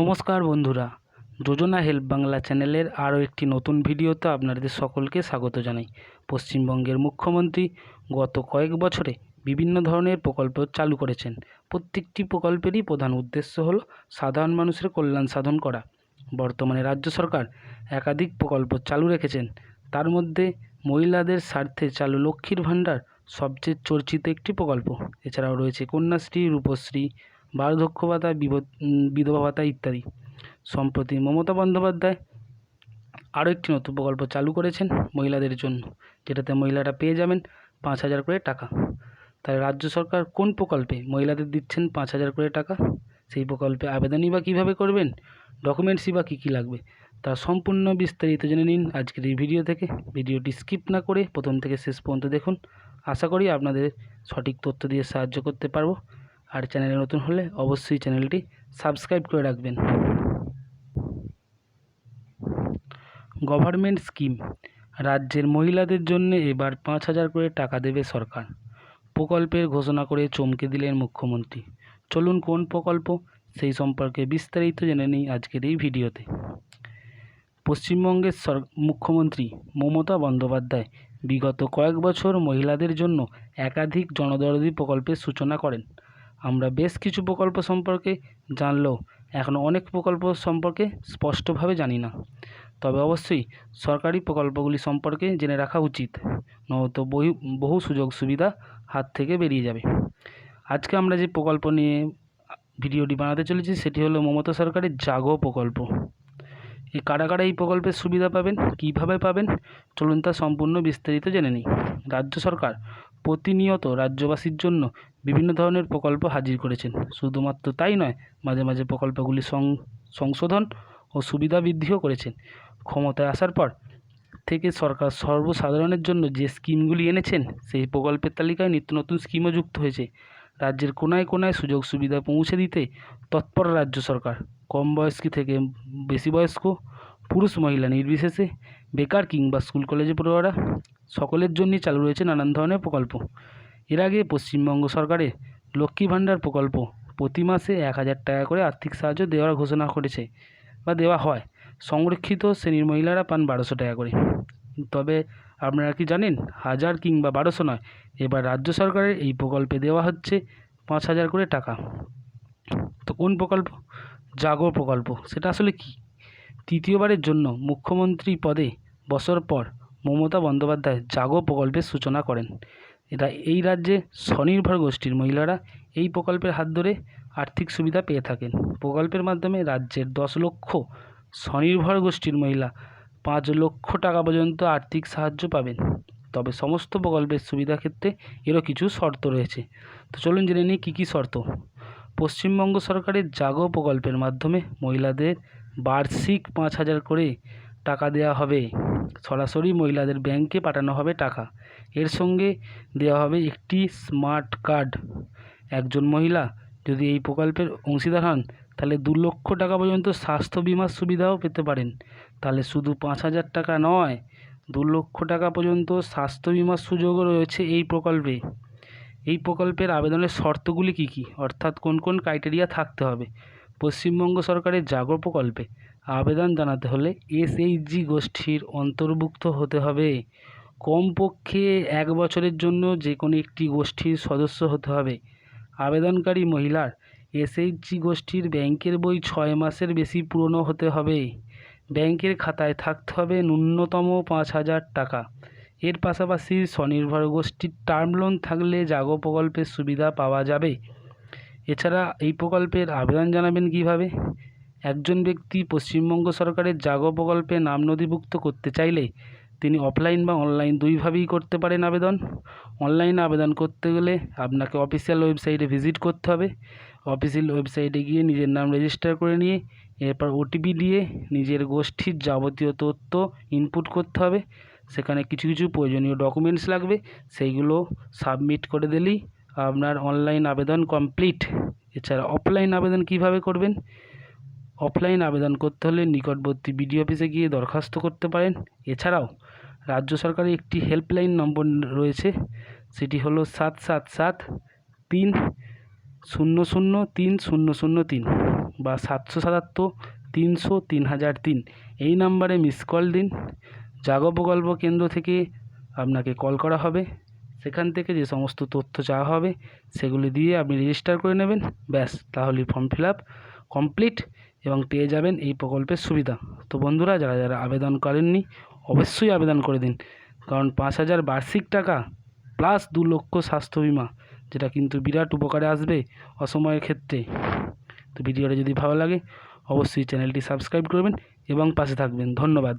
নমস্কার বন্ধুরা, যোজনা হেল্প বাংলা চ্যানেলের আরও একটি নতুন ভিডিওতে আপনাদের সকলকে স্বাগত জানাই। পশ্চিমবঙ্গের মুখ্যমন্ত্রী গত কয়েক বছরে বিভিন্ন ধরনের প্রকল্প চালু করেছেন। প্রত্যেকটি প্রকল্পেরই প্রধান উদ্দেশ্য হল সাধারণ মানুষের কল্যাণ সাধন করা। বর্তমানে রাজ্য সরকার একাধিক প্রকল্প চালু রেখেছেন। তার মধ্যে মহিলাদের স্বার্থে চালু লক্ষ্মীর ভাণ্ডার সবচেয়ে চর্চিত একটি প্রকল্প। এছাড়াও রয়েছে কন্যাশ্রী, রূপশ্রী বার্ধক্য ভাতা বিধবা ভাতা ইত্যাদি। সম্প্রতি মমতা বন্দ্যোপাধ্যায় আরও একটি নতুন প্রকল্প চালু করেছেন মহিলাদের জন্য, যেটাতে মহিলারা পেয়ে যাবেন পাঁচ হাজার করে টাকা। তাই রাজ্য সরকার কোন প্রকল্পে মহিলাদের দিচ্ছেন পাঁচ হাজার করে টাকা? সেই প্রকল্পে আবেদনই বা কীভাবে করবেন? ডকুমেন্টসই বা কী কী লাগবে? তার সম্পূর্ণ বিস্তারিত জেনে নিন আজকের এই ভিডিও থেকে। ভিডিওটি স্কিপ না করে প্রথম থেকে শেষ পর্যন্ত দেখুন। আশা করি আপনাদের সঠিক তথ্য দিয়ে সাহায্য করতে পারব। আর চ্যানেলে নতুন হলে অবশ্যই চ্যানেলটি সাবস্ক্রাইব করে রাখবেন। Government scheme. রাজ্যের মহিলাদের জন্য এবার পাঁচ হাজার করে টাকা দেবে সরকার। প্রকল্পের ঘোষণা করে চমকে দিলেন মুখ্যমন্ত্রী। চলুন কোন প্রকল্প? সেই সম্পর্কে বিস্তারিত জেনে নিই আজকের এই ভিডিওতে। পশ্চিমবঙ্গের সর, মুখ্যমন্ত্রী মমতা বন্দ্যোপাধ্যায় বিগত কয়েক বছর মহিলাদের জন্য একাধিক জনদরদি প্রকল্পের সূচনা করেন। আমরা বেশ কিছু প্রকল্প সম্পর্কে জানলেও এখনও অনেক প্রকল্প সম্পর্কে স্পষ্টভাবে জানি না। তবে অবশ্যই সরকারি প্রকল্পগুলি সম্পর্কে জেনে রাখা উচিত, নয়তো বহু বহু সুযোগ সুবিধা হাত থেকে বেরিয়ে যাবে। আজকে আমরা যে প্রকল্প নিয়ে ভিডিওটি বানাতে চলেছি সেটি হলো মমতা সরকারের জাগো প্রকল্প। এই কারা কারা এই প্রকল্পের সুবিধা পাবেন, কীভাবে পাবেন, চলুন তা সম্পূর্ণ বিস্তারিত জেনে নিই। রাজ্য সরকার প্রতিনিয়ত রাজ্যবাসীর জন্য বিভিন্ন ধরনের প্রকল্প হাজির করেছেন। শুধুমাত্র তাই নয়, মাঝে মাঝে প্রকল্পগুলি সংশোধন ও সুবিধা বৃদ্ধিও করেছেন। ক্ষমতায় আসার পর থেকে সরকার সর্বসাধারণের জন্য যে স্কিমগুলি এনেছেন, সেই প্রকল্পের তালিকায় নিত্য নতুন স্কিমও যুক্ত হয়েছে। রাজ্যের কোনায় কোনায় সুযোগ সুবিধা পৌঁছে দিতে তৎপর রাজ্য সরকার। কম বয়স্ক থেকে বেশি বয়স্ক, পুরুষ মহিলা নির্বিশেষে, বেকার কিংবা স্কুল কলেজে পড়ুয়ারা, সকলের জন্যই চালু রয়েছে নানান ধরনের প্রকল্প। এর আগে পশ্চিমবঙ্গ সরকারের লক্ষ্মী ভাণ্ডার প্রকল্প প্রতি মাসে এক হাজার টাকা করে আর্থিক সাহায্য দেওয়ার ঘোষণা করেছে বা দেওয়া হয়। সংরক্ষিত শ্রেণির মহিলারা পান বারোশো টাকা করে। তবে আপনারা কি জানেন, হাজার কিংবা বারোশো নয়, এবার রাজ্য সরকারের এই প্রকল্পে দেওয়া হচ্ছে পাঁচ হাজার করে টাকা। তো কোন প্রকল্প? জাগো প্রকল্প। সেটা আসলে কি? তৃতীয়বারের জন্য মুখ্যমন্ত্রী পদে বছর পর মমতা বন্দ্যোপাধ্যায় জাগো প্রকল্পের সূচনা করেন। এটা এই রাজ্যে স্বনির্ভর গোষ্ঠীর মহিলারা এই প্রকল্পের হাত ধরে আর্থিক সুবিধা পেয়ে থাকেন। প্রকল্পের মাধ্যমে রাজ্যের দশ লক্ষ স্বনির্ভর গোষ্ঠীর মহিলা পাঁচ লক্ষ টাকা পর্যন্ত আর্থিক সাহায্য পাবেন। তবে সমস্ত প্রকল্পের সুবিধা ক্ষেত্রে এরও কিছু শর্ত রয়েছে। তো চলুন জেনে নিই কী কী শর্ত। পশ্চিমবঙ্গ সরকারের জাগো প্রকল্পের মাধ্যমে মহিলাদের বার্ষিক পাঁচ হাজার করে টাকা দেওয়া হবে। সরাসরি মহিলাদের ব্যাংকে পাঠানো হবে টাকা। এর সঙ্গে দেওয়া হবে একটি স্মার্ট কার্ড। একজন মহিলা যদি এই প্রকল্পের অংশীদার হন, তাহলে দু লক্ষ টাকা পর্যন্ত স্বাস্থ্য বিমার সুবিধাও পেতে পারেন। তাহলে শুধু পাঁচ হাজার টাকা নয়, দু লক্ষ টাকা পর্যন্ত স্বাস্থ্য বিমার সুযোগও রয়েছে এই প্রকল্পে। এই প্রকল্পের আবেদনের শর্তগুলি কী কী? অর্থাৎ কোন কোন ক্রাইটেরিয়া থাকতে হবে? পশ্চিমবঙ্গ সরকারের জাগো প্রকল্পে আবেদন জানাতে হলে এসএইচজি গোষ্ঠীর অন্তর্ভুক্ত হতে হবে। কমপক্ষে এক বছরের জন্য যে কোনো একটি গোষ্ঠীর সদস্য হতে হবে। আবেদনকারী মহিলার এসএইচজি গোষ্ঠীর ব্যাংকের বই ছয় মাসের বেশি পুরনো হতে হবে। ব্যাংকের খাতায় থাকতে হবে ন্যূনতম পাঁচ হাজার টাকা। এর পাশাপাশি স্বনির্ভর গোষ্ঠীর টার্ম লোন থাকলে জাগো প্রকল্পের সুবিধা পাওয়া যাবে। এছাড়া এই প্রকল্পের আবেদন জানাবেন কীভাবে? একজন ব্যক্তি পশ্চিমবঙ্গ সরকারের জাগো প্রকল্পে নাম নথিভুক্ত করতে চাইলে তিনি অফলাইন বা অনলাইন দুইভাবেই করতে পারেন আবেদন। অনলাইনে আবেদন করতে গেলে আপনাকে অফিসিয়াল ওয়েবসাইটে ভিজিট করতে হবে। অফিসিয়াল ওয়েবসাইটে গিয়ে নিজের নাম রেজিস্টার করে নিয়ে, এরপর ওটিপি দিয়ে নিজের গোষ্ঠীর যাবতীয় তথ্য ইনপুট করতে হবে। সেখানে কিছু কিছু প্রয়োজনীয় ডকুমেন্টস লাগবে, সেইগুলো সাবমিট করে দিলেই আপনার অনলাইন আবেদন কমপ্লিট এছাড়া অফলাইন আবেদন কীভাবে করবেন? অফলাইন আবেদন করতে হলে নিকটবর্তী বিডিও অফিসে গিয়ে দরখাস্ত করতে পারেন। এছাড়াও রাজ্য সরকারের একটি হেল্পলাইন নম্বর রয়েছে, সেটি হলো সাত সাত সাত তিন শূন্য শূন্য তিন শূন্য শূন্য তিন বা সাতশো সাতাত্তর তিনশো তিন হাজার তিন। এই নাম্বারে মিস কল দিন। জাগো প্রকল্প কেন্দ্র থেকে আপনাকে কল করা হবে। সেখান থেকে যে সমস্ত তথ্য চাওয়া হবে, সেগুলি দিয়ে আপনি রেজিস্টার করে নেবেন। ব্যাস, তাহলে ফর্ম ফিল আপ কমপ্লিট এবং পেয়ে যাবেন এই প্রকল্পের সুবিধা। তো বন্ধুরা, যারা যারা আবেদন করেননি, অবশ্যই আবেদন করে দিন। কারণ পাঁচ হাজার বার্ষিক টাকা প্লাস দু লক্ষ স্বাস্থ্য বিমা, যেটা কিন্তু বিরাট উপকারে আসবে অসময়ের ক্ষেত্রে। তো ভিডিওটা যদি ভালো লাগে, অবশ্যই চ্যানেলটি সাবস্ক্রাইব করবেন এবং পাশে থাকবেন। ধন্যবাদ।